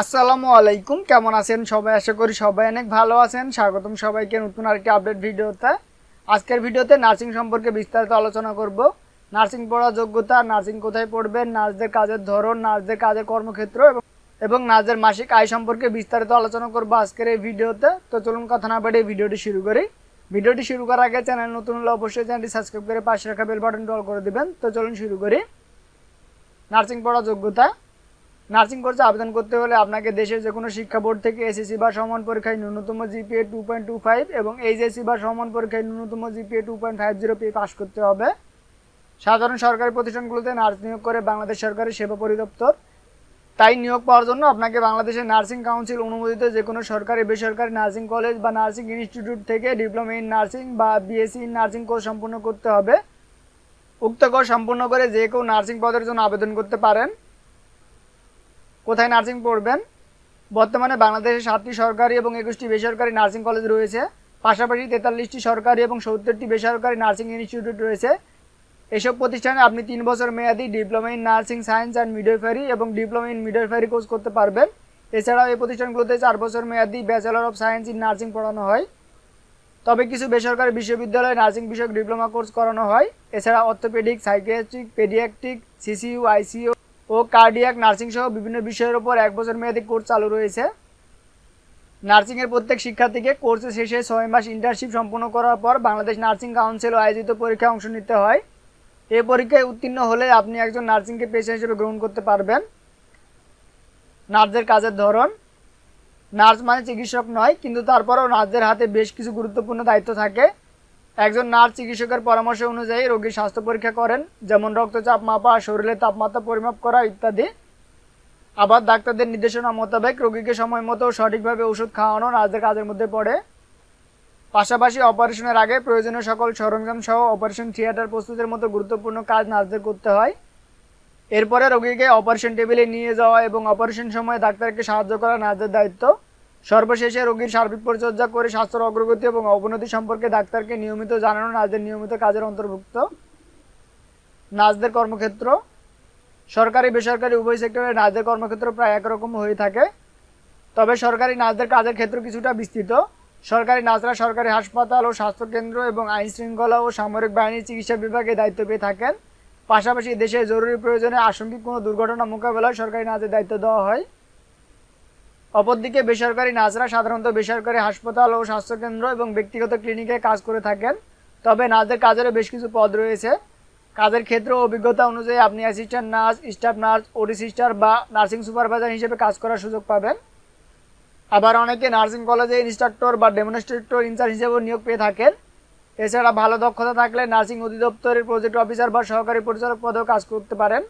আসসালামু আলাইকুম, কেমন আছেন সবাই? আশা করি সবাই অনেক ভালো আছেন। স্বাগতম সবাইকে নতুন আরেকটি আপডেট ভিডিওতে। আজকের ভিডিওতে নার্সিং সম্পর্কে বিস্তারিত আলোচনা করব। নার্সিং পড়ার যোগ্যতা নার্সিং কোথায় পড়বেন নার্সদের কাজের ধরন নার্সদের কাজের কর্মক্ষেত্র এবং নার্সদের মাসিক আয় সম্পর্কে বিস্তারিত আলোচনা করব আজকের এই ভিডিওতে। তো চলুন কথা না বাড়িয়ে ভিডিওটি শুরু করি। ভিডিওটি শুরু করার আগে চ্যানেল নতুন হলে অবশ্যই চ্যানেলটি সাবস্ক্রাইব করে পাশে রাখা বেল বাটন অল করে দিবেন। তো চলুন শুরু করি। নার্সিং পড়ার যোগ্যতা নার্সিং কোর্সে আবেদন করতে হলে আপনাকে দেশের যে কোনো শিক্ষা বোর্ড থেকে এসএসসি বা সমান পরীক্ষায় ন্যূনতম GPA two point two five এবং এইচএসসি বা সমান পরীক্ষায় ন্যূনতম GPA two point five zero পেয়ে পাশ করতে হবে। সাধারণ সরকারি প্রতিষ্ঠানগুলোতে নার্স নিয়োগ করে বাংলাদেশ সরকারি সেবা পরিদপ্তর। তাই নিয়োগ পাওয়ার জন্য আপনাকে বাংলাদেশের নার্সিং কাউন্সিল অনুমোদিত যে কোনো সরকারি, বেসরকারি নার্সিং কলেজ বা নার্সিং ইনস্টিটিউট থেকে ডিপ্লোমা ইন নার্সিং বা বিএসসি ইন নার্সিং কোর্স সম্পূর্ণ করতে হবে। উক্ত কোর্স সম্পূর্ণ করে যে কেউ নার্সিং পদের জন্য আবেদন করতে পারেন। কোথায় নার্সিং পড়বেন? বর্তমানে বাংলাদেশে সাতটি সরকারি এবং একুশটি বেসরকারি নার্সিং কলেজ রয়েছে। পাশাপাশি তেতাল্লিশটি সরকারি এবং সত্তরটি বেসরকারি নার্সিং ইনস্টিটিউট রয়েছে। এসব প্রতিষ্ঠানে আপনি তিন বছর মেয়াদি diploma in nursing science and midwifery এবং ডিপ্লোমা ইন মিডওয়াইফারি কোর্স করতে পারবেন। এছাড়াও এই প্রতিষ্ঠানগুলোতে চার বছর মেয়াদি bachelor of science in nursing পড়ানো হয়। তবে কিছু বেসরকারি বিশ্ববিদ্যালয়ে নার্সিং বিষয়ক ডিপ্লোমা কোর্স করানো হয়। এছাড়া orthopaedic, psychiatric, paediatric, CCU, ICU ও কার্ডিয়াক নার্সিং সহ বিভিন্ন বিষয়ের উপর এক বছর মেয়াদী কোর্স চালু রয়েছে। নার্সিংয়ের প্রত্যেক শিক্ষার্থীকে কোর্সের শেষে ছয় মাস ইন্টার্নশিপ সম্পন্ন করার পর বাংলাদেশ নার্সিং কাউন্সিল আয়োজিত পরীক্ষায় অংশ নিতে হয়। এই পরীক্ষায় উত্তীর্ণ হলে আপনি একজন নার্সিংকে পেশা হিসেবে গ্রহণ করতে পারবেন। নার্সদের কাজের ধরন। নার্স মানে চিকিৎসক নয়, কিন্তু তারপরেও নার্সদের হাতে বেশ কিছু গুরুত্বপূর্ণ দায়িত্ব থাকে। একজন নার্স চিকিৎসকের পরামর্শ অনুযায়ী রোগীর স্বাস্থ্য পরীক্ষা করেন, যেমন রক্তচাপ মাপা, শরীরের তাপমাত্রা পরিমাপ করা ইত্যাদি। আবার ডাক্তারদের নির্দেশনা মোতাবেক রোগীকে সময় মতো সঠিকভাবে ওষুধ খাওয়ানো নার্সদের কাজের মধ্যে পড়ে। পাশাপাশি অপারেশনের আগে প্রয়োজনীয় সকল সরঞ্জাম সহ অপারেশন থিয়েটার প্রস্তুতের মতো গুরুত্বপূর্ণ কাজ নার্সদের করতে হয়। এরপরে রোগীকে অপারেশন টেবিলে নিয়ে যাওয়া এবং অপারেশন সময়ে ডাক্তারকে সাহায্য করা নার্সদের দায়িত্ব। সর্বশেষে রোগীর সার্বিক পরিচর্যা করে স্বাস্থ্যের অগ্রগতি এবং অবনতি সম্পর্কে ডাক্তারকে নিয়মিত জানানো নার্সদের নিয়মিত কাজের অন্তর্ভুক্ত। নার্সদের কর্মক্ষেত্র, সরকারি, বেসরকারি, উভয় সেক্টরে নার্সদের কর্মক্ষেত্র প্রায় একরকম হয়ে থাকে। তবে সরকারি নার্সদের কাজের ক্ষেত্র কিছুটা বিস্তৃত। সরকারি নার্সরা সরকারি হাসপাতাল ও স্বাস্থ্যকেন্দ্র এবং আইন শৃঙ্খলা ও সামরিক বাহিনীর চিকিৎসা বিভাগে দায়িত্ব পেয়ে থাকেন। পাশাপাশি দেশে জরুরি প্রয়োজনে আশঙ্কিক কোনো দুর্ঘটনা মোকাবেলায় সরকারি নার্সের দায়িত্ব দেওয়া হয়। অপরদিকে বেসরকারি নার্সরা সাধারণত বেসরকারি হাসপাতাল ও স্বাস্থ্যকেন্দ্র এবং ব্যক্তিগত ক্লিনিকে কাজ করে থাকেন। তবে নার্সদের কাজেরও বেশ কিছু পদ রয়েছে। কাজের ক্ষেত্র অভিজ্ঞতা অনুযায়ী আপনি assistant nurse staff nurse OD sister বা নার্সিং সুপারভাইজার হিসেবে কাজ করার সুযোগ পাবেন। আবার অনেকে নার্সিং কলেজে ইনস্ট্রাক্টর বা ডেমনস্ট্রেটর ইনচার্জ হিসেবেও নিয়োগ পেয়ে থাকেন। এছাড়া ভালো দক্ষতা থাকলে নার্সিং অধিদপ্তরের প্রজেক্ট অফিসার বা সহকারী পরিচালক পদেও কাজ করতে পারেন।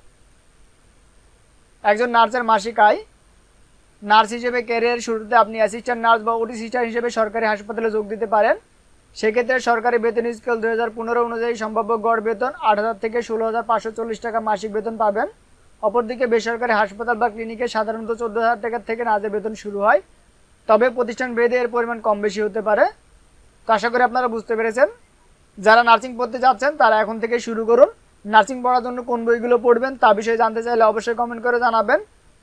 একজন নার্সের মাসিক আয় নার্স হিসেবে ক্যারিয়ার শুরুতে আপনি অ্যাসিস্ট্যান্ট নার্স বা ওটি সিস্টার হিসেবে সরকারি হাসপাতালে যোগ দিতে পারেন। সেক্ষেত্রে সরকারি বেতন স্কেল দু হাজার পনেরো অনুযায়ী সম্ভাব্য গড় বেতন আট হাজার থেকে ষোলো হাজার পাঁচশো চল্লিশ টাকা মাসিক বেতন পাবেন। অপরদিকে বেসরকারি হাসপাতাল বা ক্লিনিকে সাধারণত চোদ্দ হাজার টাকার থেকে নার্সের বেতন শুরু হয়। তবে প্রতিষ্ঠান বেঁধে এর পরিমাণ কম বেশি হতে পারে। তো আশা করি আপনারা বুঝতে পেরেছেন। যারা নার্সিং পড়তে যাচ্ছেন তারা এখন থেকে শুরু করুন। নার্সিং পড়ার জন্য কোন বইগুলো পড়বেন তা বিষয়ে জানতে চাইলে অবশ্যই কমেন্ট করে জানাবেন।